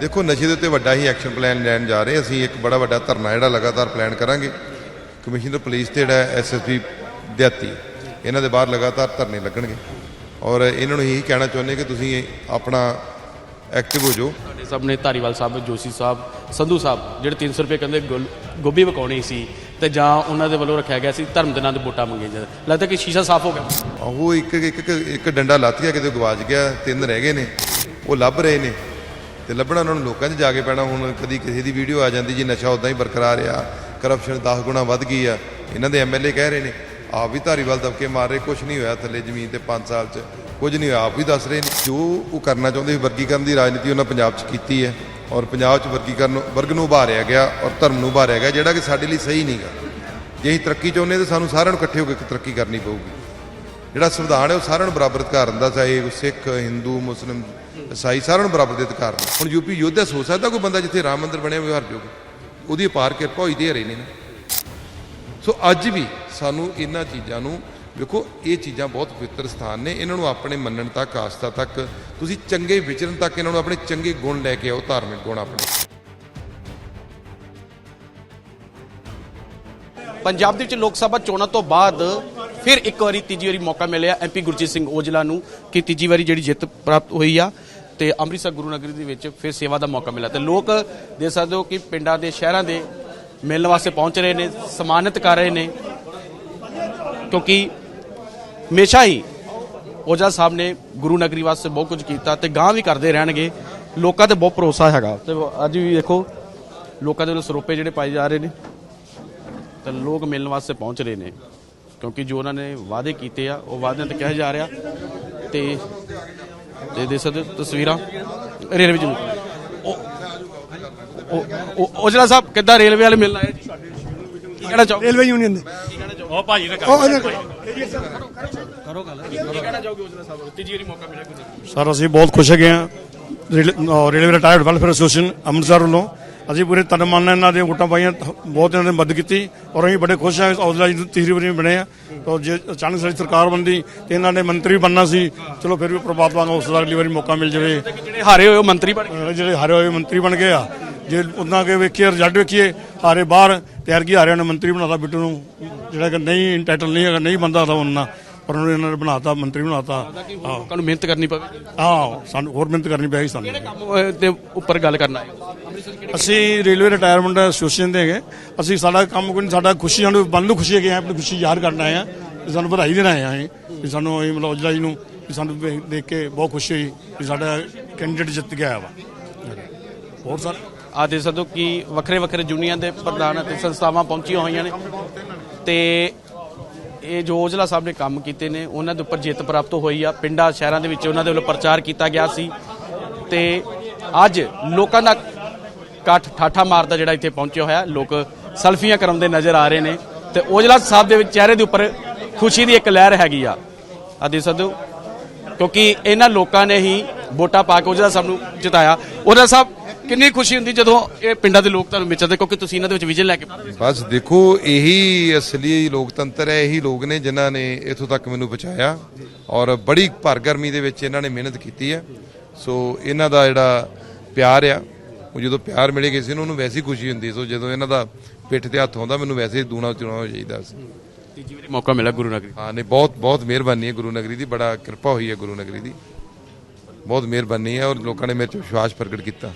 ਦੇਖੋ ਨਸ਼ੇ ਦੇ ਉੱਤੇ ਵੱਡਾ ਹੀ ਐਕਸ਼ਨ ਪਲਾਨ ਲੈਣ ਜਾ ਰਹੇ ਅਸੀਂ ਇੱਕ ਬੜਾ ਵੱਡਾ ਧਰਨਾ ਜਿਹੜਾ ਲਗਾਤਾਰ ਪਲਾਨ ਕਰਾਂਗੇ। ਕਮਿਸ਼ਨਰ ਪੁਲਿਸ ਤੇ ਜਿਹੜਾ ਐਸਐਸਪੀ ਦਿਹਾਤੀ। ਇਹਨਾਂ ਦੇ ਬਾਹਰ ਲਗਾਤਾਰ ਧਰਨੇ ਲੱਗਣਗੇ। ਔਰ ਇਹਨਾਂ ਨੂੰ ਇਹੀ ਕਹਿਣਾ ਚਾਹੁੰਦੇ ਕਿ ਤੁਸੀਂ ਆਪਣਾ ਐਕਟਿਵ ਹੋ ਜਾਓ। ਸਾਡੇ ਸਾਹਮਣੇ ਧਾਰੀਵਾਲ ਸਾਹਿਬ ਜੋਸ਼ੀ ਸਾਹਿਬ ਸੰਧੂ ਸਾਹਿਬ ਜਿਹੜੇ 300 ਰੁਪਏ ਕਹਿੰਦੇ ਗੋਭੀ ਵਕਾਉਣੀ ਸੀ ਤੇ ਜਾਂ ਉਹਨਾਂ ਦੇ ਵੱਲੋਂ ਰੱਖਿਆ ਗਿਆ ਸੀ ਧਰਮ ਦੇ ਨਾਂ ਤੇ ਵੋਟਾਂ ਮੰਗੀਆਂ ਜਾਂਦੇ ਲੱਗਦਾ ਕਿ ਸ਼ੀਸ਼ਾ ਸਾਫ਼ ਹੋ ਗਿਆ। ਉਹ ਇੱਕ ਇੱਕ ਇੱਕ- ਡੰਡਾ ਲੱਥ ਗਿਆ ਕਿਤੇ ਗਵਾਚ ਗਿਆ ਤਿੰਨ ਰਹਿ ਗਏ ਨੇ। ਉਹ ਲੱਭ ਰਹੇ ਨੇ। ਤੇ ਲੱਭਣਾ ਉਹਨਾਂ ਨੂੰ ਲੋਕਾਂ 'ਚ ਜਾ ਕੇ ਪੈਣਾ। ਹੁਣ ਕਦੀ ਕਿਸੇ ਦੀ ਵੀਡੀਓ ਆ ਜਾਂਦੀ ਜੀ, ਨਸ਼ਾ ਉਦਾਂ ਹੀ ਬਰਕਰਾਰ ਆ ਕਰਪਸ਼ਨ 10 ਗੁਣਾ ਵੱਧ ਗਈ ਆ। ਇਹਨਾਂ ਦੇ ਐਮਐਲਏ ਕਹਿ ਰਹੇ ਨੇ, ਆਪ ਵੀ ਧਾਰੀਵਾਲ ਦਬਕੇ ਮਾਰ ਰਹੇ ਕੁਝ ਨਹੀਂ ਹੋਇਆ ਥੱਲੇ ਜ਼ਮੀਨ ਤੇ 5 ਸਾਲ 'ਚ, ਕੁਝ ਨਹੀਂ ਹੋਇਆ, ਆਪ ਵੀ ਦੱਸ ਰਹੇ ਨੇ। ਜੋ ਉਹ ਕਰਨਾ ਚਾਹੁੰਦੇ ਸੀ, ਵਰਗੀਕਰਨ ਦੀ ਰਾਜਨੀਤੀ ਉਹਨਾਂ ਪੰਜਾਬ 'ਚ ਕੀਤੀ ਹੈ ਔਰ ਪੰਜਾਬ 'ਚ ਵਰਗੀਕਰਨ ਵਰਗ ਨੂੰ ਉਭਾਰਿਆ ਗਿਆ ਔਰ ਧਰਮ ਨੂੰ ਉਭਾਰਿਆ ਗਿਆ, ਜਿਹੜਾ ਕਿ ਸਾਡੇ ਲਈ ਸਹੀ ਨਹੀਂਗਾ ਜੇ ਅਸੀਂ ਤਰੱਕੀ ਚਾਹੁੰਦੇ ਤਾਂ ਸਾਨੂੰ ਸਾਰਿਆਂ ਨੂੰ ਇਕੱਠੇ ਹੋ ਕੇ ਤਰੱਕੀ ਕਰਨੀ ਪਊਗੀ। ਜਿਹੜਾ ਸੰਵਿਧਾਨ ਹੈ ਉਹ ਸਾਰਿਆਂ ਨੂੰ ਬਰਾਬਰ ਅਧਿਕਾਰ ਦਿੰਦਾ, ਚਾਹੇ ਸਿੱਖ, ਹਿੰਦੂ, ਮੁਸਲਿਮ ਈਸਾਈ ਸਾਰਿਆਂ ਨੂੰ ਬਰਾਬਰ ਦੇ ਅਧਿਕਾਰ ਨੇ। ਹੁਣ ਯੂਪੀ ਯੋਧਾ ਸੋਚ ਸਕਦਾ ਕੋਈ ਬੰਦਾ ਜਿੱਥੇ ਰਾਮ ਮੰਦਿਰ ਬਣਿਆ ਹੋਇਆ ਹਰ ਜੋਗ। ਉਹਦੀ ਅਪਾਰ ਕਿਰਪਾ ਹੋਈ ਦੇ ਰਹੇ ਨੇ ਸੋ ਅੱਜ ਵੀ ਸਾਨੂੰ ਇਹਨਾਂ ਚੀਜ਼ਾਂ ਨੂੰ ਵੇਖੋ, ਇਹ ਚੀਜ਼ਾਂ ਬਹੁਤ ਪਵਿੱਤਰ ਸਥਾਨ ਨੇ। ਇਹਨਾਂ ਨੂੰ ਆਪਣੇ ਮੰਨਣ ਤੱਕ, ਆਸਥਾ ਤੱਕ, ਤੁਸੀਂ ਚੰਗੇ ਵਿਚਰਨ ਤੱਕ ਇਹਨਾਂ ਨੂੰ ਆਪਣੇ ਚੰਗੇ ਗੁਣ ਲੈ ਕੇ ਆਓ, ਧਾਰਮਿਕ ਗੁਣ ਆਪਣੇ। ਪੰਜਾਬ ਦੇ ਵਿੱਚ ਲੋਕ ਸਭਾ ਚੋਣਾਂ ਤੋਂ ਬਾਅਦ ਫਿਰ ਇੱਕ ਵਾਰੀ ਤੀਜੀ ਵਾਰੀ ਮੌਕਾ ਮਿਲਿਆ ਐਮਪੀ ਗੁਰਜੀਤ ਸਿੰਘ ਔਜਲਾ ਨੂੰ, ਕਿ ਤੀਜੀ ਵਾਰੀ ਜਿਹੜੀ ਜਿੱਤ ਪ੍ਰਾਪਤ ਹੋਈ ਆ। ਤੇ ਅੰਮ੍ਰਿਤਸਰ ਗੁਰੂ ਨਗਰੀ ਦੇ ਵਿੱਚ ਫਿਰ ਸੇਵਾ ਦਾ ਮੌਕਾ ਮਿਲਿਆ। ਤੇ ਲੋਕ ਦੇਖ ਸਕਦੇ ਹੋ ਕਿ ਪਿੰਡਾਂ ਦੇ ਸ਼ਹਿਰਾਂ ਦੇ ਮਿਲਣ ਵਾਸਤੇ ਪਹੁੰਚ ਰਹੇ ਨੇ, ਸਨਮਾਨਿਤ ਕਰ ਰਹੇ ਨੇ, ਕਿਉਂਕਿ ਹਮੇਸ਼ਾ ਹੀ ਔਜਲਾ ਸਾਹਿਬ ਨੇ ਗੁਰੂ ਨਗਰੀ ਵਾਸਤੇ ਬਹੁਤ ਕੁਝ ਕੀਤਾ ਤੇ ਗਾਂ ਵੀ ਕਰਦੇ ਰਹਿਣਗੇ। ਲੋਕਾਂ ਤੇ ਬਹੁਤ ਭਰੋਸਾ ਹੈਗਾ। ਤੇ ਅੱਜ ਵੀ ਦੇਖੋ ਲੋਕਾਂ ਦੇ ਵੱਲੋਂ ਸਰੋਪੇ ਜਿਹੜੇ ਪਾਏ ਜਾ ਰਹੇ ਨੇ, ਤਾਂ ਲੋਕ ਮਿਲਣ ਵਾਸਤੇ ਪਹੁੰਚ ਰਹੇ ਨੇ। ਕਿਉਂਕਿ ਜੋ ਉਹਨਾਂ ਨੇ ਵਾਅਦੇ ਕੀਤੇ ਆ, ਉਹ ਵਾਅਦਿਆਂ ਤੇ ਕਿਹਾ ਜਾ ਰਿਹਾ ਤੇ ਤੇ ਦੇ ਸਕਦੇ ਹੋ ਤਸਵੀਰਾਂ? ਰੇਲਵੇ ਜੂ ਉਹ ਔਜਲਾ ਸਾਹਿਬ ਕਿੱਦਾਂ ਰੇਲਵੇ ਵਾਲੇ ਮਿਲਣ ਆਏ ਜੀ? ਕੀ ਕਹਿਣਾ ਚਾਹੋ ਰੇਲਵੇ ਯੂਨੀਅਨ ਦੇ। ਉਹ ਭਾਜੀ ਨੇ ਉਹ ਇਹਨੇ- ਕੀ ਕਹਿਣਾ ਚਾਹੋਗੇ ਔਜਲਾ ਸਾਹਿਬ? ਤੀਜੀ ਵਾਰੀ ਮੌਕਾ ਮਿਲਿਆ ਗੁਰੂ ਸਰ ਅਸੀਂ ਬਹੁਤ ਖੁਸ਼ ਹੈਗੇ ਆ railway retired welfare association Amritsar ਵੱਲੋਂ ਅਸੀਂ ਪੂਰੇ ਤਨ ਮਨ ਨਾਲ ਇਹਨਾਂ ਦੀਆਂ ਵੋਟਾਂ ਪਾਈਆਂ ਬਹੁਤ ਇਹਨਾਂ ਨੇ ਮਦਦ ਕੀਤੀ ਔਰ ਅਸੀਂ ਬੜੇ ਖੁਸ਼ ਹਾਂ ਔਜਲਾ ਜੀ ਤੀਸਰੀ ਵਾਰੀ ਬਣੇ ਆ। ਤਾਂ ਜੇ ਅਚਾਨਕ ਸਾਡੀ ਸਰਕਾਰ ਬਣਦੀ ਤੇ ਇਹਨਾਂ ਨੇ ਮੰਤਰੀ ਬਣਨਾ ਸੀ ਚਲੋ ਫਿਰ ਵੀ ਪ੍ਰਭਾਤਮਾ ਨੂੰ ਉਸ ਦਾ ਅਗਲੀ ਵਾਰੀ ਮੌਕਾ ਮਿਲ ਜਾਵੇ। ਜਿਹੜੇ ਹਾਰੇ ਹੋਏ ਮੰਤਰੀ ਬਣ ਗਏ। ਜਿਹੜੇ ਹਾਰੇ ਹੋਏ ਮੰਤਰੀ ਬਣ ਗਏ ਆ। ਜੇ ਉਹਨਾਂ ਕੇ ਵੇਖੀਏ ਰਿਜ਼ਲਟ ਵੇਖੀਏ ਹਾਰੇ ਬਾਹਰ ਤੇ ਐਰਗੀ ਹਾਰਿਆਂ ਨੇ ਮੰਤਰੀ ਬਣਾਤਾ ਬਿੱਟੂ ਨੂੰ ਜਿਹੜਾ ਕਿ ਨਹੀਂ ਇੰਟਾਈਟਲ ਨਹੀਂ ਹੈਗਾ ਨਹੀਂ ਬੰਦਾ ਤਾਂ ਉਹਨਾਂ ਪਰ ਉਹਨੂੰ ਇਹਨਾਂ ਨੇ ਬਣਾਤਾ ਮੰਤਰੀ ਬਣਾਤਾ। ਲੋਕਾਂ ਨੂੰ ਮਿਹਨਤ ਕਰਨੀ ਪਵੇ ਹਾਂ ਸਾਨੂੰ ਹੋਰ ਮਿਹਨਤ ਕਰਨੀ ਪੈਗੀ ਸਾਨੂੰ। ਕੰਮ ਦੇ ਉੱਪਰ ਗੱਲ ਕਰਨਾ ਹੈ? ਅਸੀਂ ਰੇਲਵੇ ਰਿਟਾਇਰਮੈਂਟ ਐਸੋਸੀਏਸ਼ਨ ਦੇ ਹੈਗੇ। ਅਸੀਂ ਸਾਡਾ ਕੰਮ ਕੋਈ ਨਹੀਂ ਸਾਡਾ ਖੁਸ਼ੀ ਸਾਨੂੰ ਮਨ ਨੂੰ ਖੁਸ਼ੀ ਹੈਗੇ ਹੈਗੀ ਆਪਣੀ ਖੁਸ਼ੀ ਜ਼ਾਹਰ ਕਰਨ ਆਏ ਆ। ਤੇ ਸਾਨੂੰ ਵਧਾਈ ਦੇਣ ਆਏ ਆ ਅਸੀਂ, ਵੀ ਸਾਨੂੰ ਇਹ ਮਤਲਬ ਔਜਲਾ ਜੀ ਨੂੰ, ਵੀ ਸਾਨੂੰ ਵੇਖ- ਦੇਖ ਕੇ ਬਹੁਤ ਖੁਸ਼ੀ ਹੋਈ ਵੀ ਸਾਡਾ ਕੈਂਡੀਡੇਟ ਜਿੱਤ ਗਿਆ ਵਾ। ਹੋਰ ਸਰ? ਆ ਦੇ ਸਕਦੇ ਕਿ ਵੱਖਰੇ ਵੱਖਰੇ ਯੂਨੀਅਨ ਦੇ ਪ੍ਰਧਾਨ ਅਤੇ ਸੰਸਥਾਵਾਂ ਪਹੁੰਚੀਆਂ ਹੋਈਆਂ ਨੇ। ਤੇ ਇਹ ਜੋ ਔਜਲਾ ਸਾਹਿਬ ਨੇ ਕੰਮ ਕੀਤੇ ਨੇ, ਉਹਨਾਂ ਦੇ ਉੱਪਰ ਜਿੱਤ ਪ੍ਰਾਪਤ ਹੋਈ ਆ। ਪਿੰਡਾਂ, ਸ਼ਹਿਰਾਂ ਦੇ ਵਿੱਚ ਉਹਨਾਂ ਦੇ ਵੱਲੋਂ ਪ੍ਰਚਾਰ ਕੀਤਾ ਗਿਆ ਸੀ। ਤੇ ਅੱਜ ਲੋਕਾਂ ਦਾ ਇਕੱਠ ਠਾਠਾ ਮਾਰਦਾ ਜਿਹੜਾ ਇੱਥੇ ਪਹੁੰਚਿਆ ਹੋਇਆ, ਲੋਕ ਸੈਲਫੀਆਂ ਕਰਾਉਂਦੇ ਨਜ਼ਰ ਆ ਰਹੇ ਨੇ ਤੇ ਔਜਲਾ ਸਾਹਿਬ ਦੇ ਵਿੱਚ ਚਿਹਰੇ ਦੇ ਉੱਪਰ ਖੁਸ਼ੀ ਦੀ ਇੱਕ ਲਹਿਰ ਹੈਗੀ ਆ। ਆ ਦੇ ਸਕਦੇ ਕਿਉਂਕਿ ਇਹਨਾਂ ਲੋਕਾਂ ਨੇ ਹੀ ਵੋਟਾਂ ਪਾ ਕੇ ਔਜਲਾ ਸਾਹਿਬ ਨੂੰ ਜਿਤਾਇਆ। ਔਜਲਾ ਸਾਹਿਬ, ਕਿੰਨੀ ਖੁਸ਼ੀ ਹੁੰਦੀ ਜਦੋਂ ਇਹ ਪਿੰਡਾਂ ਦੇ ਲੋਕ ਤੁਹਾਨੂੰ ਵਿਚਰਦੇ ਕਿਉਂਕਿ ਤੁਸੀਂ ਇਹਨਾਂ ਦੇ ਵਿੱਚ ਵਿਜਨ ਲੈ ਕੇ ਬਸ ਦੇਖੋ, ਇਹੀ ਅਸਲੀ ਲੋਕਤੰਤਰ ਹੈ, ਇਹੀ ਲੋਕ ਨੇ ਜਿਨ੍ਹਾਂ ਨੇ ਇੱਥੋਂ ਤੱਕ ਮੈਨੂੰ ਪਹੁੰਚਾਇਆ ਔਰ ਬੜੀ ਭਰ ਗਰਮੀ ਦੇ ਵਿੱਚ ਇਹਨਾਂ ਨੇ ਮਿਹਨਤ ਕੀਤੀ ਹੈ। ਸੋ ਇਹਨਾਂ ਦਾ ਜਿਹੜਾ ਪਿਆਰ ਆ ਉਹ ਜਦੋਂ ਪਿਆਰ ਮਿਲੇ ਕਿਸੇ ਨੂੰ ਉਹਨੂੰ ਵੈਸੀ ਖੁਸ਼ੀ ਹੁੰਦੀ ਸੋ। ਜਦੋਂ ਇਹਨਾਂ ਦਾ ਪਿੱਠ ਤੇ ਹੱਥ ਆਉਂਦਾ ਮੈਨੂੰ ਵੈਸੇ ਹੀ ਦੂਣਾ ਚੁਣਾ ਹੋ ਜਾਈਦਾ ਸੀ। ਤੀਜੀ ਵਾਰੀ ਮੌਕਾ ਮਿਲਿਆ ਗੁਰੂ ਨਗਰੀ ਹਾਂ ਨਹੀਂ ਬਹੁਤ ਬਹੁਤ ਮਿਹਰਬਾਨੀ ਹੈ ਗੁਰੂ ਨਗਰੀ ਦੀ। ਬੜਾ ਕਿਰਪਾ ਹੋਈ ਹੈ ਗੁਰੂ ਨਗਰੀ ਦੀ। ਬਹੁਤ ਮਿਹਰਬਾਨੀ ਹੈ ਔਰ ਲੋਕਾਂ ਨੇ ਮੇਰੇ 'ਚ ਵਿਸ਼ਵਾਸ ਪ੍ਰਗਟ ਕੀਤਾ।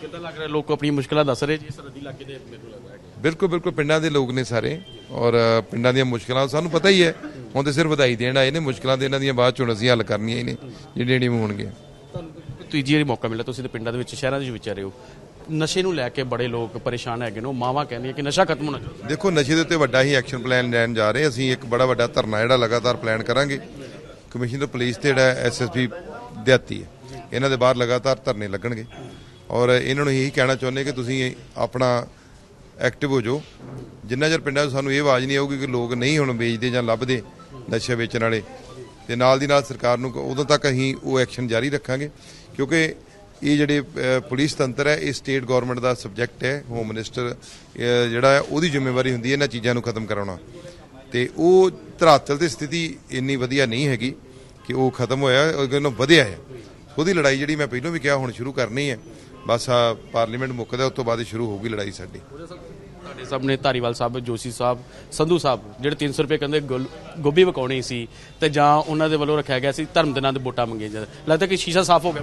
ਕਿੱਦਾਂ ਲੱਗ ਰਿਹਾ? ਲੋਕ ਆਪਣੀ ਮੁਸ਼ਕਲਾਂ ਦੱਸ ਰਹੇ ਜੀ ਸਰਦੀ ਇਲਾਕੇ ਦੇ ਮੈਨੂੰ ਲੱਗ ਰਿਹਾ ਬਿਲਕੁਲ ਬਿਲਕੁਲ ਪਿੰਡਾਂ ਦੇ ਲੋਕ ਨੇ ਸਾਰੇ। ਔਰ ਪਿੰਡਾਂ ਦੀਆਂ ਮੁਸ਼ਕਲਾਂ ਸਾਨੂੰ ਪਤਾ ਹੀ ਹੈ ਹੁਣ ਤੇ ਸਿਰ ਵਧਾਈ ਦੇਣ ਆਏ ਨੇ। ਮੁਸ਼ਕਲਾਂ ਤੇ ਇਹਨਾਂ ਦੀਆਂ ਬਾਅਦ ਚੋਂ ਅਸੀਂ ਹੱਲ ਕਰਨੀਆਂ ਹੀ ਨੇ ਜਿਹੜੀਆਂ ਜਿਹੜੀਆਂ ਹੋਣਗੀਆਂ। ਤੀਜੀ ਵਾਰੀ ਮੌਕਾ ਮਿਲਿਆ, ਤੁਸੀਂ ਤੇ ਪਿੰਡਾਂ ਦੇ ਵਿੱਚ, ਸ਼ਹਿਰਾਂ ਦੇ ਵਿੱਚ ਵਿਚਾਰੇ ਹੋ। ਨਸ਼ੇ ਨੂੰ ਲੈ ਕੇ ਬੜੇ ਲੋਕ ਪਰੇਸ਼ਾਨ ਹੈਗੇ ਨੇ, ਉਹ ਮਾਵਾਂ ਕਹਿੰਦੀਆਂ ਕਿ ਨਸ਼ਾ ਖਤਮ ਹੋਣਾ ਚਾਹੀਦਾ। ਦੇਖੋ, ਨਸ਼ੇ ਦੇ ਉੱਤੇ ਵੱਡਾ ਹੀ ਐਕਸ਼ਨ ਪਲਾਨ ਲੈਣ ਜਾ ਰਹੇ, ਅਸੀਂ ਇੱਕ ਬੜਾ ਵੱਡਾ ਧਰਨਾ ਜਿਹੜਾ ਲਗਾਤਾਰ ਪਲਾਨ ਕਰਾਂਗੇ। ਕਮਿਸ਼ਨਰ ਪੁਲਿਸ ਤੇ ਜਿਹੜਾ ਐਸਐਸਪੀ ਦਿਹਾਤੀ ਹੈ, ਇਹਨਾਂ ਦੇ ਬਾਹਰ ਲਗਾਤਾਰ ਧਰਨੇ ਲੱਗਣਗੇ। ਔਰ ਇਹਨਾਂ ਨੂੰ ਇਹੀ ਕਹਿਣਾ ਚਾਹੁੰਦੇ ਕਿ ਤੁਸੀਂ ਆਪਣਾ ਐਕਟਿਵ ਹੋ ਜਾਓ। ਜਿੰਨਾ ਚਿਰ ਪਿੰਡਾਂ 'ਚ ਸਾਨੂੰ ਇਹ ਆਵਾਜ਼ ਨਹੀਂ ਆਊਗੀ ਕਿ ਲੋਕ ਨਹੀਂ ਹੁਣ ਵੇਚਦੇ ਜਾਂ ਲੱਭਦੇ ਨਸ਼ੇ ਵੇਚਣ ਵਾਲੇ ਤੇ ਨਾਲ ਦੀ ਨਾਲ ਸਰਕਾਰ ਨੂੰ ਉਦੋਂ ਤੱਕ ਅਸੀਂ ਉਹ ਐਕਸ਼ਨ ਜਾਰੀ ਰੱਖਾਂਗੇ, ਕਿਉਂਕਿ ਇਹ ਜਿਹੜੇ ਪੁਲਿਸ ਤੰਤਰ ਹੈ, ਇਹ ਸਟੇਟ ਗਵਰਨਮੈਂਟ ਦਾ ਸਬਜੈਕਟ ਹੈ ਹੋਮ ਮਿਨਿਸਟਰ ਜਿਹੜਾ ਹੈ, ਉਹਦੀ ਜ਼ਿੰਮੇਵਾਰੀ ਹੁੰਦੀ ਹੈ ਇਹਨਾਂ ਚੀਜ਼ਾਂ ਨੂੰ ਖਤਮ ਕਰਾਉਣਾ। ਤੇ ਉਹ ਧਰਾਤਲ ਦੀ ਸਥਿਤੀ ਇੰਨੀ ਵਧੀਆ ਨਹੀਂ ਹੈਗੀ ਕਿ ਉਹ ਖਤਮ ਹੋਇਆ ਉਹ ਵਧਿਆ ਹੈ। ਉਹਦੀ ਲੜਾਈ ਜਿਹੜੀ ਮੈਂ ਪਹਿਲਾਂ ਵੀ ਕਿਹਾ, ਹੁਣ ਸ਼ੁਰੂ ਕਰਨੀ ਹੈ। ਬਸ ਆ ਪਾਰਲੀਮੈਂਟ ਮੁੱਕਦਾ, ਉਸ ਤੋਂ ਬਾਅਦ ਹੀ ਸ਼ੁਰੂ ਹੋਊਗੀ ਲੜਾਈ ਸਾਡੀ। ਤੁਹਾਡੇ ਸਾਹਮਣੇ ਧਾਰੀਵਾਲ ਸਾਹਿਬ ਜੋਸ਼ੀ ਸਾਹਿਬ ਸੰਧੂ ਸਾਹਿਬ ਜਿਹੜੇ 300 ਰੁਪਏ ਕਹਿੰਦੇ ਗੁਲ- ਗੋਭੀ ਵਕਾਉਣੀ ਸੀ ਤੇ ਜਾਂ ਉਹਨਾਂ ਦੇ ਵੱਲੋਂ ਰੱਖਿਆ ਗਿਆ ਸੀ ਧਰਮ ਦੇ ਨਾਂ ਤੇ ਵੋਟਾਂ ਮੰਗੀਆਂ ਜਾਂਦੇ ਲੱਗਦਾ ਕਿ ਸ਼ੀਸ਼ਾ ਸਾਫ਼ ਹੋ ਗਿਆ।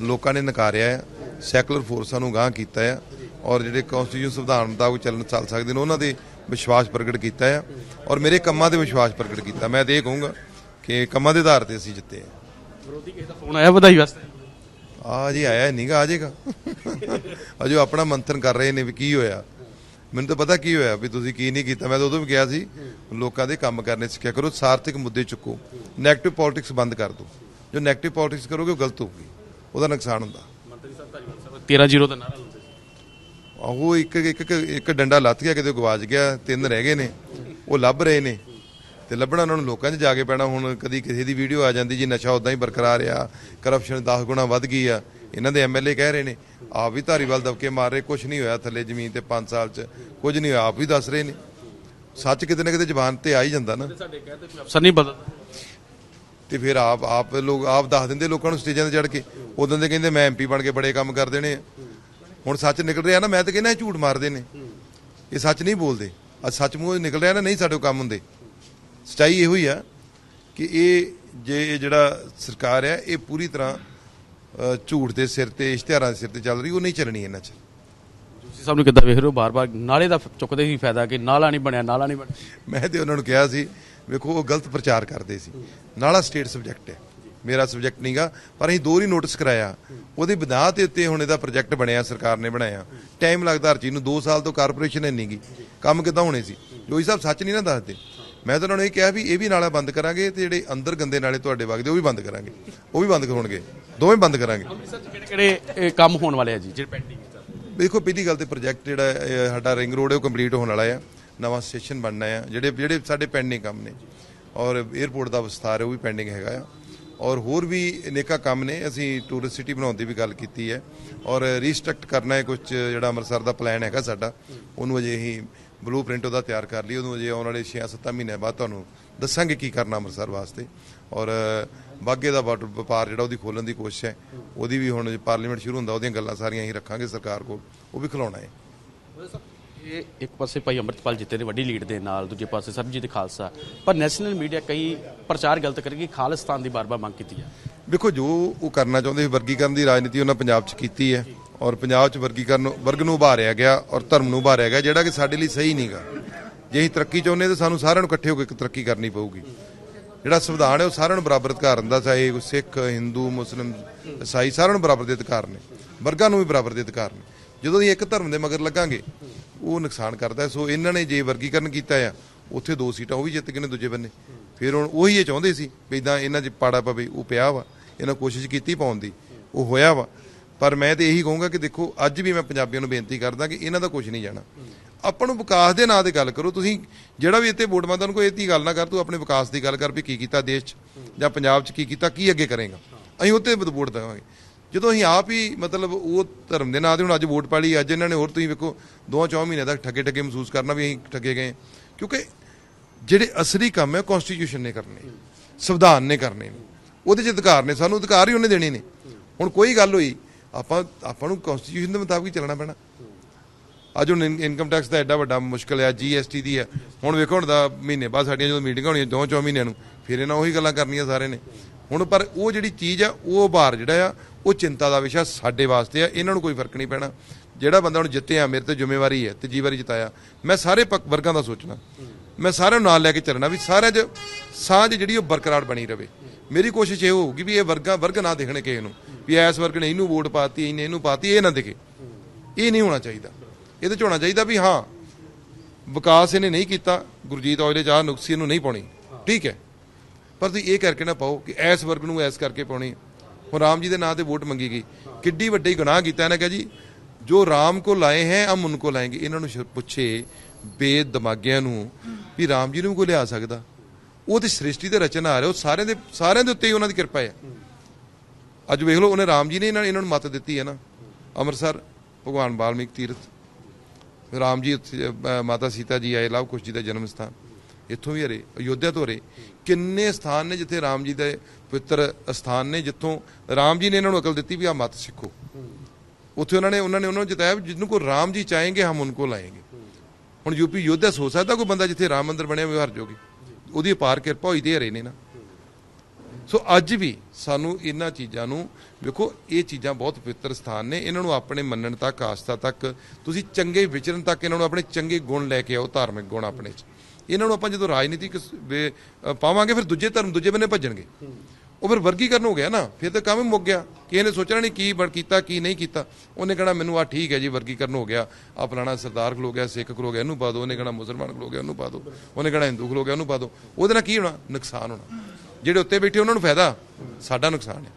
ਲੋਕਾਂ ਨੇ ਨਕਾਰਿਆ ਹੈ ਸੈਕੂਲਰ ਫੋਰਸਾਂ ਨੂੰ ਗਾਂਹ ਕੀਤਾ ਹੈ ਔਰ ਜਿਹੜੇ ਕਨਸਟੀਟਿਊਸ਼ਨ ਸੰਵਿਧਾਨ ਮੁਤਾਬਕ ਚੱਲਣ ਚੱਲ ਸਕਦੇ ਨੇ ਉਹਨਾਂ ਦੇ ਵਿਸ਼ਵਾਸ ਪ੍ਰਗਟ ਕੀਤਾ ਹੈ ਔਰ ਮੇਰੇ ਕੰਮਾਂ ਦੇ ਵਿਸ਼ਵਾਸ ਪ੍ਰਗਟ ਕੀਤਾ। ਮੈਂ ਤੇ ਇਹ ਕਹੂੰਗਾ ਕਿ ਕੰਮਾਂ ਦੇ ਆਧਾਰ ਤੇ ਅਸੀਂ ਜਿੱਤੇ ਹਾਂ। ਵਿਰੋਧੀ ਕਿਸੇ ਦਾ ਫੋਨ ਆਇਆ ਵਧਾਈ ਵਾਸਤੇ? ਆ ਜੀ ਆਇਆ ਨਹੀਂਗਾ ਆ ਜਾਏਗਾ ਅਜੋ ਆਪਣਾ ਮੰਥਨ ਕਰ ਰਹੇ ਨੇ ਵੀ ਕੀ ਹੋਇਆ। ਮੈਨੂੰ ਤਾਂ ਪਤਾ ਕੀ ਹੋਇਆ ਵੀ ਤੁਸੀਂ ਕੀ ਨਹੀਂ ਕੀਤਾ। ਮੈਂ ਤਾਂ ਉਦੋਂ ਵੀ ਕਿਹਾ ਸੀ ਲੋਕਾਂ ਦੇ ਕੰਮ ਕਰਨੇ ਸਿੱਖਿਆ ਕਰੋ ਸਾਰਥਿਕ ਮੁੱਦੇ ਚੁੱਕੋ। 네ਗੇਟਿਵ ਪੋਲਿਟਿਕਸ ਬੰਦ ਕਰ ਦਿਓ ਜੋ 네ਗੇਟਿਵ ਪੋਲਿਟਿਕਸ ਕਰੋਗੇ ਉਹ ਗਲਤ ਹੋਊਗੀ। ਉਹਦਾ ਨੁਕਸਾਨ ਹੁੰਦਾ। ਮੰਤਰੀ ਸਾਹਿਬ ਧਾਰੀਵਾਲ ਸਾਹਿਬ 13-0 ਦਾ ਨਾਰਾ ਲਾਉਂਦੇ ਸੀ। ਉਹ ਇੱਕ ਇੱਕ ਇੱਕ- ਡੰਡਾ ਲੱਥ ਗਿਆ ਕਿਤੇ ਗਵਾਚ ਗਿਆ ਤਿੰਨ ਰਹਿ ਗਏ ਨੇ। ਉਹ ਲੱਭ ਰਹੇ ਨੇ। ਤੇ ਲੱਭਣਾ ਉਹਨਾਂ ਨੂੰ ਲੋਕਾਂ 'ਚ ਜਾ ਕੇ ਪੈਣਾ। ਹੁਣ ਕਦੀ ਕਿਸੇ ਦੀ ਵੀਡੀਓ ਆ ਜਾਂਦੀ ਜੀ ਨਸ਼ਾ ਉਦਾਂ ਹੀ ਬਰਕਰਾਰ ਆ ਕਰਪਸ਼ਨ 10 ਗੁਣਾ ਵੱਧ ਗਈ ਆ। ਇਹਨਾਂ ਦੇ ਐਮਐਲਏ ਕਹਿ ਰਹੇ ਨੇ ਆਪ ਵੀ ਧਾਰੀਵਾਲ ਦਬਕੇ ਮਾਰ ਰਹੇ ਕੁਝ ਨਹੀਂ ਹੋਇਆ ਥੱਲੇ ਜ਼ਮੀਨ ਤੇ 5 ਸਾਲ 'ਚ ਕੁਝ ਨਹੀਂ ਹੋਇਆ ਆਪ ਵੀ ਦੱਸ ਰਹੇ ਨੇ। ਸੱਚ ਕਿਤੇ ਨਾ ਕਿਤੇ ਜ਼ਬਾਨ ਤੇ ਆ ਹੀ ਜਾਂਦਾ ਨਾ। ਸਾਡੇ ਕਹਿੰਦੇ ਕੋਈ ਅਫਸਰ ਨਹੀਂ ਬਦਲਦਾ ਤੇ ਫਿਰ ਆਪ ਆਪ ਲੋਕ ਆਪ ਦੱਸ ਦਿੰਦੇ ਲੋਕਾਂ ਨੂੰ ਸਟੇਜਾਂ ਤੇ ਚੜ ਕੇ। ਉਦੋਂ ਦੇ ਕਹਿੰਦੇ ਮੈਂ ਐਮਪੀ ਬਣ ਕੇ ਬੜੇ ਕੰਮ ਕਰ ਦੇਣੇ ਆ ਹੁਣ ਸੱਚ ਨਿਕਲ ਰਿਹਾ ਨਾ ਮੈਂ ਤਾਂ ਕਹਿੰਦਾ ਝੂਠ ਮਾਰਦੇ ਨੇ। ਇਹ ਸੱਚ ਨਹੀਂ ਬੋਲਦੇ। ਅੱਜ ਸੱਚ ਮੂੰਹੋਂ ਨਿਕਲ ਰਿਹਾ ਨਾ ਨਹੀਂ ਸਾਡੇ ਕੋਲ ਕੰਮ ਹੁੰਦੇ। ਸਚਾਈ ਇਹੋ ਹੀ ਆ ਕਿ ਇਹ ਜੇ ਜਿਹੜਾ ਸਰਕਾਰ ਹੈ ਇਹ ਪੂਰੀ ਤਰ੍ਹਾਂ ਝੂਠ ਦੇ ਸਿਰ ਤੇ ਇਸ਼ਤਿਹਾਰਾਂ ਦੇ ਸਿਰ ਤੇ ਚੱਲ ਰਹੀ ਉਹ ਨਹੀਂ ਚੱਲਣੀ ਇਹਨਾਂ 'ਚ। ਜੋਸ਼ੀ ਸਾਹਿਬ ਨੂੰ ਕਿੱਦਾਂ ਵੇਖ ਰਹੇ ਹੋ? ਬਾਰ-ਬਾਰ ਨਾਲੇ ਦਾ ਚੁੱਕਦੇ ਸੀ ਫਾਇਦਾ ਕਿ ਨਾਲਾ ਨਹੀਂ ਬਣਿਆ ਨਾਲਾ ਨਹੀਂ ਬਣਿਆ। ਮੈਂ ਤੇ ਉਹਨਾਂ ਨੂੰ ਕਿਹਾ ਸੀ ਵੇਖੋ ਉਹ ਗਲਤ ਪ੍ਰਚਾਰ ਕਰਦੇ ਸੀ। ਨਾਲਾ ਸਟੇਟ ਸਬਜੈਕਟ ਹੈ। ਮੇਰਾ ਸਬਜੈਕਟ ਨਹੀਂਗਾ ਪਰ ਅਸੀਂ ਦੋ ਹੀ ਨੋਟਿਸ ਕਰਾਇਆ। ਉਹਦੀ ਬਣਾ ਦੇ ਉੱਤੇ ਹੁਣ ਇਹਦਾ ਪ੍ਰੋਜੈਕਟ ਬਣਿਆ ਸਰਕਾਰ ਨੇ ਬਣਾਇਆ। ਟਾਈਮ ਲੱਗਦਾ ਹਰ ਚੀਜ਼ ਨੂੰ 2 ਸਾਲ ਤੋਂ ਕਾਰਪੋਰੇਸ਼ਨ ਹੈ ਨਹੀਂਗੀ ਕੰਮ ਕਿੱਦਾਂ ਹੋਣੇ ਸੀ? ਜੋਈ ਸਾਹਿਬ ਸੱਚ ਨਹੀਂ ਨਾ ਦੱਸਦੇ। ਮੈਂ ਤਾਂ ਉਹਨਾਂ ਨੂੰ ਇਹ ਕਿਹਾ ਵੀ ਇਹ ਵੀ ਨਾਲਾ ਬੰਦ ਕਰਾਂਗੇ ਤੇ ਜਿਹੜੇ ਅੰਦਰ ਗੰਦੇ ਨਾਲੇ ਤੁਹਾਡੇ ਵਗਦੇ ਉਹ ਵੀ ਬੰਦ ਕਰਾਂਗੇ। ਉਹ ਵੀ ਬੰਦ ਹੋਣਗੇ। ਦੋਵੇਂ ਬੰਦ ਕਰਾਂਗੇ। ਅੰਮ੍ਰਿਤਸਰ 'ਚ ਕਿਹੜੇ-ਕਿਹੜੇ ਇਹ ਕੰਮ ਹੋਣ ਵਾਲੇ ਆ ਜੀ ਜਿਹੜੇ ਪੈਂਡਿੰਗ ਹੈ ਦੇਖੋ ਪਹਿਲੀ ਗੱਲ ਤੇ ਪ੍ਰੋਜੈਕਟ ਜਿਹੜਾ ਸਾਡਾ ਰਿੰਗ ਰੋਡ ਹੈ ਉਹ ਕੰਪਲੀਟ ਹੋਣ ਵਾਲਾ ਆ। ਨਵਾਂ ਸਟੇਸ਼ਨ ਬਣਨਾ ਆ। ਜਿਹੜੇ ਜਿਹੜੇ ਸਾਡੇ ਪੈਂਡਿੰਗ ਕੰਮ ਨੇ। ਔਰ 에어ਪੋਰਟ ਦਾ ਵਿਸਥਾਰ ਹੈ ਉਹ ਵੀ ਪੈਂਡਿੰਗ ਹੈਗਾ ਆ। ਔਰ ਹੋਰ ਵੀ ਅਨੇਕਾਂ ਕੰਮ ਨੇ। ਅਸੀਂ ਟੂਰਿਸਟ ਸਿਟੀ ਬਣਾਉਣ ਦੀ ਵੀ ਗੱਲ ਕੀਤੀ ਹੈ। ਔਰ ਰੀਸਟਰਕਟ ਕਰਨਾ ਹੈ ਕੁਝ ਜਿਹੜਾ ਅੰਮ੍ਰਿਤਸਰ ਦਾ ਪਲਾਨ ਹੈਗਾ ਸਾਡਾ। ਉਹਨੂੰ ਅਜੇ ਅਸੀਂ ਬਲੂਪ੍ਰਿੰਟ ਉਹਦਾ ਤਿਆਰ ਕਰ ਲਈ ਉਹਨੂੰ ਅਜੇ ਆਉਣ ਵਾਲੇ 6-7 ਮਹੀਨਿਆਂ ਬਾਅਦ ਤੁਹਾਨੂੰ ਦੱਸਾਂਗੇ ਕੀ ਕਰਨਾ ਅੰਮ੍ਰਿਤਸਰ ਵਾਸਤੇ। ਔਰ ਬਾਗੇ ਦਾ ਵਾਟਰ ਵਪਾਰ ਜਿਹੜਾ ਉਹਦੀ ਖੋਲਣ ਦੀ ਕੋਸ਼ਿਸ਼ ਹੈ ਉਹਦੀ ਵੀ ਹੁਣ ਪਾਰਲੀਮੈਂਟ ਸ਼ੁਰੂ ਹੁੰਦਾ ਉਹਦੀਆਂ ਗੱਲਾਂ ਸਾਰੀਆਂ ਅਸੀਂ ਰੱਖਾਂਗੇ ਸਰਕਾਰ ਕੋਲ ਉਹ ਵੀ ਖਿਲਾਉਣਾ ਹੈ। ਇਹ ਇੱਕ ਪਾਸੇ ਭਾਈ ਅੰਮ੍ਰਿਤਪਾਲ ਜਿੱਤੇ ਨੇ ਵੱਡੀ ਲੀਡ ਦੇ ਨਾਲ ਦੂਜੇ ਪਾਸੇ ਸਰਬਜੀਤ ਖਾਲਸਾ। ਪਰ ਨੈਸ਼ਨਲ ਮੀਡੀਆ ਕਈ ਪ੍ਰਚਾਰ ਗਲਤ ਕਰਕੇ ਖਾਲਿਸਤਾਨ ਦੀ ਬਾਰ-ਬਾਰ ਮੰਗ ਕੀਤੀ ਹੈ ਵੇਖੋ ਜੋ ਉਹ ਕਰਨਾ ਚਾਹੁੰਦੇ ਸੀ ਵਰਗੀਕਰਨ ਦੀ ਰਾਜਨੀਤੀ ਉਹਨਾਂ ਪੰਜਾਬ 'ਚ ਕੀਤੀ ਹੈ। ਔਰ ਪੰਜਾਬ 'ਚ ਵਰਗੀਕਰਨ ਵਰਗ ਨੂੰ ਉਭਾਰਿਆ ਗਿਆ ਔਰ ਧਰਮ ਨੂੰ ਉਭਾਰਿਆ ਗਿਆ, ਜਿਹੜਾ ਕਿ ਸਾਡੇ ਲਈ ਸਹੀ ਨਹੀਂਗਾ ਜੇ ਅਸੀਂ ਤਰੱਕੀ ਚਾਹੁੰਦੇ ਤਾਂ ਸਾਨੂੰ ਸਾਰਿਆਂ ਨੂੰ ਇਕੱਠੇ ਹੋ ਕੇ ਤਰੱਕੀ ਕਰਨੀ ਪਊਗੀ। ਜਿਹੜਾ ਸੰਵਿਧਾਨ ਹੈ ਉਹ ਸਾਰਿਆਂ ਨੂੰ ਬਰਾਬਰ ਅਧਿਕਾਰ ਦਿੰਦਾ, ਚਾਹੇ ਉਹ ਸਿੱਖ, ਹਿੰਦੂ, ਮੁਸਲਿਮ ਈਸਾਈ ਸਾਰਿਆਂ ਨੂੰ ਬਰਾਬਰ ਦੇ ਅਧਿਕਾਰ ਨੇ। ਵਰਗਾਂ ਨੂੰ ਵੀ ਬਰਾਬਰ ਦੇ ਅਧਿਕਾਰ ਨੇ। ਜਦੋਂ ਅਸੀਂ ਇੱਕ ਧਰਮ ਦੇ ਮਗਰ ਲੱਗਾਂਗੇ, ਉਹ ਨੁਕਸਾਨ ਕਰਦਾ ਸੋ ਇਹਨਾਂ ਨੇ ਜੇ ਵਰਗੀਕਰਨ ਕੀਤਾ ਆ, ਉੱਥੇ ਦੋ ਸੀਟਾਂ ਉਹ ਵੀ ਜਿੱਤ ਗਏ ਨੇ, ਦੂਜੇ ਬੰਨੇ। ਫਿਰ ਹੁਣ ਉਹੀ ਇਹ ਚਾਹੁੰਦੇ ਸੀ ਵੀ ਇਦਾਂ ਇਹਨਾਂ 'ਚ ਪਾੜਾ ਪਵੇ, ਉਹ ਪਿਆ ਵਾ। ਇਹਨਾਂ ਕੋਸ਼ਿਸ਼ ਕੀਤੀ ਪਾਉਣ ਦੀ, ਉਹ ਹੋਇਆ ਵਾ। ਪਰ ਮੈਂ ਤੇ ਇਹੀ ਕਹੂੰਗਾ ਕਿ ਦੇਖੋ, ਅੱਜ ਵੀ ਮੈਂ ਪੰਜਾਬੀਆਂ ਨੂੰ ਬੇਨਤੀ ਕਰਦਾ ਕਿ ਇਹਨਾਂ ਦਾ ਕੁਝ ਨਹੀਂ ਜਾਣਾ। ਆਪਾਂ ਨੂੰ ਵਿਕਾਸ ਦੇ ਨਾਂ ਤੇ ਗੱਲ ਕਰੋ। ਤੁਸੀਂ ਜਿਹੜਾ ਵੀ ਇੱਥੇ ਵੋਟ ਮੰਗਦਾ ਨੂੰ ਕੋਈ ਇਹਦੀ ਗੱਲ ਨਾ ਕਰ, ਤੂੰ ਆਪਣੇ ਵਿਕਾਸ ਦੀ ਗੱਲ ਕਰ ਵੀ ਕੀ ਕੀਤਾ ਦੇਸ਼ 'ਚ, ਜਾਂ ਪੰਜਾਬ 'ਚ ਕੀ ਕੀਤਾ, ਕੀ ਅੱਗੇ ਕਰੇਗਾ। ਅਸੀਂ ਉੱਤੇ ਵੋਟ ਦੇਵਾਂਗੇ। ਜਦੋਂ ਅਸੀਂ ਆਪ ਹੀ ਮਤਲਬ ਉਹ ਧਰਮ ਦੇ ਨਾਂ ਤੇ ਹੁਣ ਅੱਜ ਵੋਟ ਪਾ ਲਈ, ਅੱਜ ਇਹਨਾਂ ਨੇ ਹੋਰ ਤੁਸੀਂ ਵੇਖੋ ਦੋ ਚੌ ਮਹੀਨੇ ਤੱਕ ਠੱਗੇ ਠੱਗੇ ਮਹਿਸੂਸ ਕਰਨਾ ਵੀ ਅਸੀਂ ਠੱਗੇ ਗਏ ਕਿਉਂਕਿ ਜਿਹੜੇ ਅਸਲੀ ਕੰਮ ਹੈ ਕਨਸਟੀਟਿਊਸ਼ਨ ਨੇ ਕਰਨੇ। ਸੰਵਿਧਾਨ ਨੇ ਕਰਨੇ ਨੇ। ਉਹਦੇ 'ਚ ਅਧਿਕਾਰ ਨੇ, ਸਾਨੂੰ ਅਧਿਕਾਰ ਹੀ ਉਹਨੇ ਦੇਣੇ ਨੇ। ਹੁਣ ਕੋਈ ਗੱਲ ਹੋਈ ਆਪਾਂ ਆਪਾਂ ਨੂੰ ਕਨਸਟੀਟਿਊਸ਼ਨ ਦੇ ਮੁਤਾਬਿਕ ਹੀ ਚੱਲਣਾ ਪੈਣਾ। ਅੱਜ ਹੁਣ ਇਨਕਮ ਟੈਕਸ ਦਾ ਐਡਾ ਵੱਡਾ ਮੁਸ਼ਕਲ ਹੈ ਜੀਐਸਟੀ ਦੀ ਆ। ਹੁਣ ਵੇਖੋ, ਹੁਣ ਦਾ ਮਹੀਨੇ ਬਾਅਦ ਸਾਡੀਆਂ ਜਦੋਂ ਮੀਟਿੰਗਾਂ ਹੋਣੀਆਂ, ਦੋ ਚੌ ਮਹੀਨਿਆਂ ਨੂੰ, ਫਿਰ ਇਹਨਾਂ ਉਹੀ ਗੱਲਾਂ ਕਰਨੀਆਂ ਸਾਰੇ ਨੇ। ਹੁਣ ਪਰ ਉਹ ਜਿਹੜੀ ਚੀਜ਼ ਆ, ਉਹ ਭਾਰ ਜਿਹੜਾ ਆ, ਉਹ ਚਿੰਤਾ ਦਾ ਵਿਸ਼ਾ ਸਾਡੇ ਵਾਸਤੇ ਆ, ਇਹਨਾਂ ਨੂੰ ਕੋਈ ਫ਼ਰਕ ਨਹੀਂ ਪੈਣਾ। ਜਿਹੜਾ ਬੰਦਾ ਹੁਣ ਜਿੱਤਿਆ, ਮੇਰੇ ਤੇ ਜ਼ਿੰਮੇਵਾਰੀ ਹੈ, ਤੀਜੀ ਵਾਰੀ ਜਿਤਾਇਆ, ਮੈਂ ਸਾਰੇ ਪੱਕ, ਵਰਗਾਂ ਦਾ ਸੋਚਣਾ। ਮੈਂ ਸਾਰਿਆਂ ਨੂੰ ਨਾਲ ਲੈ ਕੇ ਚੱਲਣਾ ਵੀ ਸਾਰਿਆਂ 'ਚ ਸਾਂਝ ਜਿਹੜੀ ਉਹ ਬਰਕਰਾਰ ਬਣੀ ਰਵੇ। ਮੇਰੀ ਕੋਸ਼ਿਸ਼ ਇਹ ਹੋਊਗੀ ਵੀ ਇਹ ਵਰਗਾ, ਵਰਗ ਨਾ ਦੇਖਣੇ ਕਿਸੇ ਨੂੰ। ਵੀ ਐਸ ਵਰਗ ਨੇ ਇਹਨੂੰ ਵੋਟ ਪਾਤੀ, ਇਹਨੇ ਇਹਨੂੰ ਪਾਤੀ, ਇਹ ਨਾ ਦਿਖੇ। ਇਹ ਨਹੀਂ ਹੋਣਾ ਚਾਹੀਦਾ। ਇਹਦੇ ਚ ਹੋਣਾ ਚਾਹੀਦਾ ਵੀ ਹਾਂ, ਵਿਕਾਸ ਇਹਨੇ ਨਹੀਂ ਕੀਤਾ, ਗੁਰਜੀਤ ਔਜਲੇ ਚਾਹ ਨੁਕਸੀ ਇਹਨੂੰ ਨਹੀਂ ਪਾਉਣੀ। ਠੀਕ ਹੈ। ਪਰ ਤੁਸੀਂ ਇਹ ਕਰਕੇ ਨਾ ਪਾਓ ਕਿ ਐਸ ਵਰਗ ਨੂੰ ਐਸ ਕਰਕੇ ਪਾਉਣੀ। ਹੁਣ ਰਾਮ ਜੀ ਦੇ ਨਾਂ ਤੇ ਵੋਟ ਮੰਗੀ ਗਈ। ਕਿੱਡੀ ਵੱਡੀ ਗੁਨਾਹ ਕੀਤਾ ਇਹਨਾਂ, ਕਿਹਾ ਜੀ, ਜੋ ਰਾਮ ਕੋ ਲਾਏ ਹੈ ਹਮ ਉनको ਲਾਏਂਗੇ ਇਹਨਾਂ ਨੂੰ ਪੁੱਛੇ ਬੇਦਮਾਗਿਆਂ ਨੂੰ ਵੀ ਰਾਮ ਜੀ ਨੂੰ ਵੀ ਕੋਈ ਲਿਆ ਸਕਦਾ। ਉਹ ਤੇ ਸ੍ਰਿਸ਼ਟੀ ਦੇ ਆ ਰਿਹਾ, ਉਹ ਸਾਰਿਆਂ ਦੇ ਸਾਰਿਆਂ ਦੇ ਉੱਤੇ ਹੀ ਉਹਨਾਂ ਦੀ ਕਿਰਪਾ ਹੈ ਅੱਜ ਵੇਖ ਲਓ, ਉਹਨੇ ਰਾਮ ਜੀ ਨੇ ਇਹਨਾਂ ਇਹਨਾਂ ਨੂੰ ਮਤ ਦਿੱਤੀ ਹੈ ਨਾ। ਅੰਮ੍ਰਿਤਸਰ, ਭਗਵਾਨ ਬਾਲਮੀਕ ਤੀਰਥ। ਰਾਮ ਜੀ ਉੱਥੇ ਮਾਤਾ ਸੀਤਾ ਜੀ ਆਏ ਲਵ ਕੁਸ਼ ਜੀ ਦਾ ਜਨਮ ਸਥਾਨ। ਇੱਥੋਂ ਵੀ ਹਰੇ, ਅਯੋਧਿਆ ਤੋਂ ਹਰੇ। ਕਿੰਨੇ ਸਥਾਨ ਨੇ ਜਿੱਥੇ ਰਾਮ ਜੀ ਦੇ ਪਵਿੱਤਰ ਸਥਾਨ ਨੇ, ਜਿੱਥੋਂ ਰਾਮ ਜੀ ਨੇ ਇਹਨਾਂ ਨੂੰ ਅਕਲ ਦਿੱਤੀ ਵੀ ਆ ਮਤ ਸਿੱਖੋ। ਉੱਥੇ ਉਹਨਾਂ ਨੇ ਉਹਨਾਂ ਨੇ ਉਹਨਾਂ ਨੂੰ ਜਿਤਾਇਆ ਜਿੰਨੂੰ ਕੋ ਰਾਮ ਜੀ ਚਾਹੇਗੇ, ਹਮ ਉਨਕੋ ਲਾਏਂਗੇ। ਹੁਣ ਯੂਪੀ ਯੋਧਿਆ ਸੋਚ ਸਕਦਾ ਕੋਈ ਬੰਦਾ ਜਿੱਥੇ ਰਾਮ ਮੰਦਰ ਬਣਿਆ ਹੋਵੇ ਹਰ ਜੋਗੇ? ਉਹਦੀ ਅਪਾਰ ਕਿਰਪਾ ਹੋਈ ਤੇ ਹਰੇ ਨੇ ਨਾ। ਸੋ ਅੱਜ ਵੀ ਸਾਨੂੰ ਇਹਨਾਂ ਚੀਜ਼ਾਂ ਨੂੰ, ਵੇਖੋ, ਇਹ ਚੀਜ਼ਾਂ ਬਹੁਤ ਪਵਿੱਤਰ ਸਥਾਨ ਨੇ, ਇਹਨਾਂ ਨੂੰ ਆਪਣੇ ਮੰਨਣ ਤੱਕ ਆਸਥਾ ਤੱਕ, ਤੁਸੀਂ ਚੰਗੇ ਵਿਚਰਨ ਤੱਕ ਇਹਨਾਂ ਨੂੰ ਆਪਣੇ ਚੰਗੇ ਗੁਣ ਲੈ ਕੇ ਆਓ, ਧਾਰਮਿਕ ਗੁਣ ਆਪਣੇ 'ਚ। ਇਹਨਾਂ ਨੂੰ ਆਪਾਂ ਜਦੋਂ ਰਾਜਨੀਤਿਕ ਪਾਵਾਂਗੇ, ਫਿਰ ਦੂਜੇ ਧਰਮ ਦੂਜੇ ਬੰਨੇ ਭੱਜਣਗੇ। ਉਹ ਫਿਰ ਵਰਗੀਕਰਨ ਹੋ ਗਿਆ ਨਾ, ਫਿਰ ਤਾਂ ਕੰਮ ਮੁੱਕ ਗਿਆ। ਕਿਸੇ ਨੇ ਸੋਚਣਾ ਨਹੀਂ ਕੀ ਬਣ, ਕੀਤਾ, ਕੀ ਨਹੀਂ ਕੀਤਾ। ਉਹਨੇ ਕਹਣਾ ਮੈਨੂੰ ਆ ਠੀਕ ਹੈ ਜੀ, ਵਰਗੀਕਰਨ ਹੋ ਗਿਆ। ਆ ਫਲਾਣਾ ਸਰਦਾਰ ਖਲੋ ਗਿਆ, ਸਿੱਖ ਖਲੋ ਗਿਆ ਇਹਨੂੰ ਪਾ ਦਿਓ। ਉਹਨੇ ਕਹਣਾ ਮੁਸਲਮਾਨ ਖਲੋ ਗਿਆ, ਉਹਨੂੰ ਪਾ ਦਿਓ। ਉਹਨੇ ਕਹਣਾ ਹਿੰਦੂ ਖਲੋ ਗਿਆ, ਉਹਨੂੰ ਪਾ ਦਿਓ। ਉਹਦੇ ਨਾਲ ਕੀ ਹੋਣਾ? ਨੁਕਸਾਨ ਹੋਣਾ। ਜਿਹੜੇ ਉੱਤੇ ਬੈਠੇ ਉਹਨਾਂ ਨੂੰ ਫਾਇਦਾ। ਸਾਡਾ ਨੁਕਸਾਨ ਹੈ।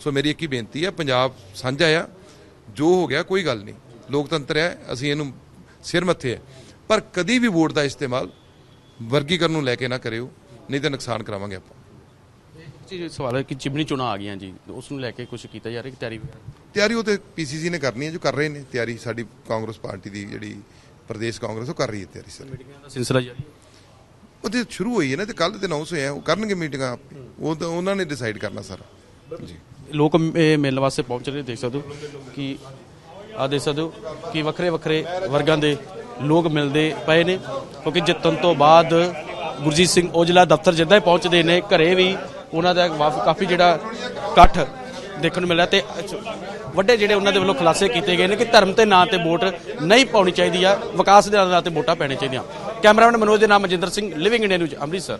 ਸੋ ਮੇਰੀ ਇੱਕ ਹੀ ਬੇਨਤੀ ਹੈ ਪੰਜਾਬ ਸਾਂਝਾ ਆ। ਜੋ ਹੋ ਗਿਆ ਕੋਈ ਗੱਲ ਨਹੀਂ। ਲੋਕਤੰਤਰ ਹੈ ਅਸੀਂ ਇਹਨੂੰ ਸਿਰ ਮੱਥੇ ਹੈ। ਪਰ ਕਦੀ ਵੀ ਵੋਟ ਦਾ ਇਸਤੇਮਾਲ ਵਰਗੀਕਰਨ ਨੂੰ ਲੈ ਕੇ ਨਾ ਕਰਿਓ ਨਹੀਂ ਤਾਂ ਨੁਕਸਾਨ ਕਰਾਵਾਂਗੇ ਆਪਾਂ। ਜੀ ਸਵਾਲ ਹੈ ਕਿ ਚਿਮਨੀ ਚੋਣਾਂ ਆ ਗਈਆਂ ਜੀ। ਉਸ ਨੂੰ ਲੈ ਕੇ ਕੁਝ ਕੀਤਾ ਜਾ ਰਿਹਾ ਕਿ ਤਿਆਰੀ ਤਿਆਰੀ ਉਹ ਤੇ ਪੀਸੀਸੀ ਨੇ ਕਰਨੀ ਹੈ ਜੋ ਕਰ ਰਹੇ ਨੇ। ਤਿਆਰੀ ਸਾਡੀ ਕਾਂਗਰਸ ਪਾਰਟੀ ਦੀ ਜਿਹੜੀ ਪ੍ਰਦੇਸ਼ ਕਾਂਗਰਸ ਉਹ ਕਰ ਰਹੀ ਹੈ ਤਿਆਰੀ ਸਰ। ਮੀਟਿੰਗਾਂ ਦਾ ਸਿਲਸਿਲਾ ਜਾਰੀ ਉਹ ਤੇ ਸ਼ੁਰੂ ਹੋਈ ਹੈ ਨਾ ਤੇ ਕੱਲ ਤੇ ਅਨਾਉਂਸ ਹੋਇਆ, ਉਹ ਕਰਨਗੇ ਮੀਟਿੰਗਾਂ ਆਪੇ। ਉਹ ਤਾਂ ਉਹਨਾਂ ਨੇ ਡਿਸਾਈਡ ਕਰਨਾ ਸਾਰਾ। ਜੀ। ਲੋਕ ਮਿਲਣ ਵਾਸਤੇ ਪਹੁੰਚ ਰਹੇ, ਦੇਖ ਸਕਦੇ ਹੋ ਕਿ ਆ ਦੇਖ ਸਕਦੇ ਹੋ ਕਿ ਵੱਖਰੇ ਵੱਖਰੇ ਵਰਗਾਂ ਦੇ ਲੋਕ ਮਿਲਦੇ ਪਏ ਨੇ, ਕਿਉਂਕਿ ਜਿੱਤਣ ਤੋਂ ਬਾਅਦ ਗੁਰਜੀਤ ਸਿੰਘ ਔਜਲਾ ਦਫ਼ਤਰ ਜਿੱਦਾਂ ਹੀ ਪਹੁੰਚਦੇ ਨੇ, ਘਰੇ ਵੀ ਉਹਨਾਂ ਦਾ ਕਾਫੀ ਜਿਹੜਾ ਇਕੱਠ ਦੇਖਣ ਨੂੰ ਮਿਲਿਆ ਤੇ ਵੱਡੇ ਜਿਹੜੇ ਉਹਨਾਂ ਦੇ ਵੱਲੋਂ ਖੁਲਾਸੇ ਕੀਤੇ ਗਏ ਨੇ ਕਿ ਧਰਮ ਤੇ ਨਾਂ ਤੇ ਵੋਟ ਨਹੀਂ ਪਾਉਣੀ ਚਾਹੀਦੀ ਆ, ਵਿਕਾਸ ਦੇ ਨਾਂ ਤੇ ਵੋਟਾਂ ਪੈਣੀ ਚਾਹੀਦੀਆਂ। ਕੈਮਰਾਮੈਨ ਮਨੋਜ ਦੇ ਨਾਮ Manjinder Singh living India news Amritsar.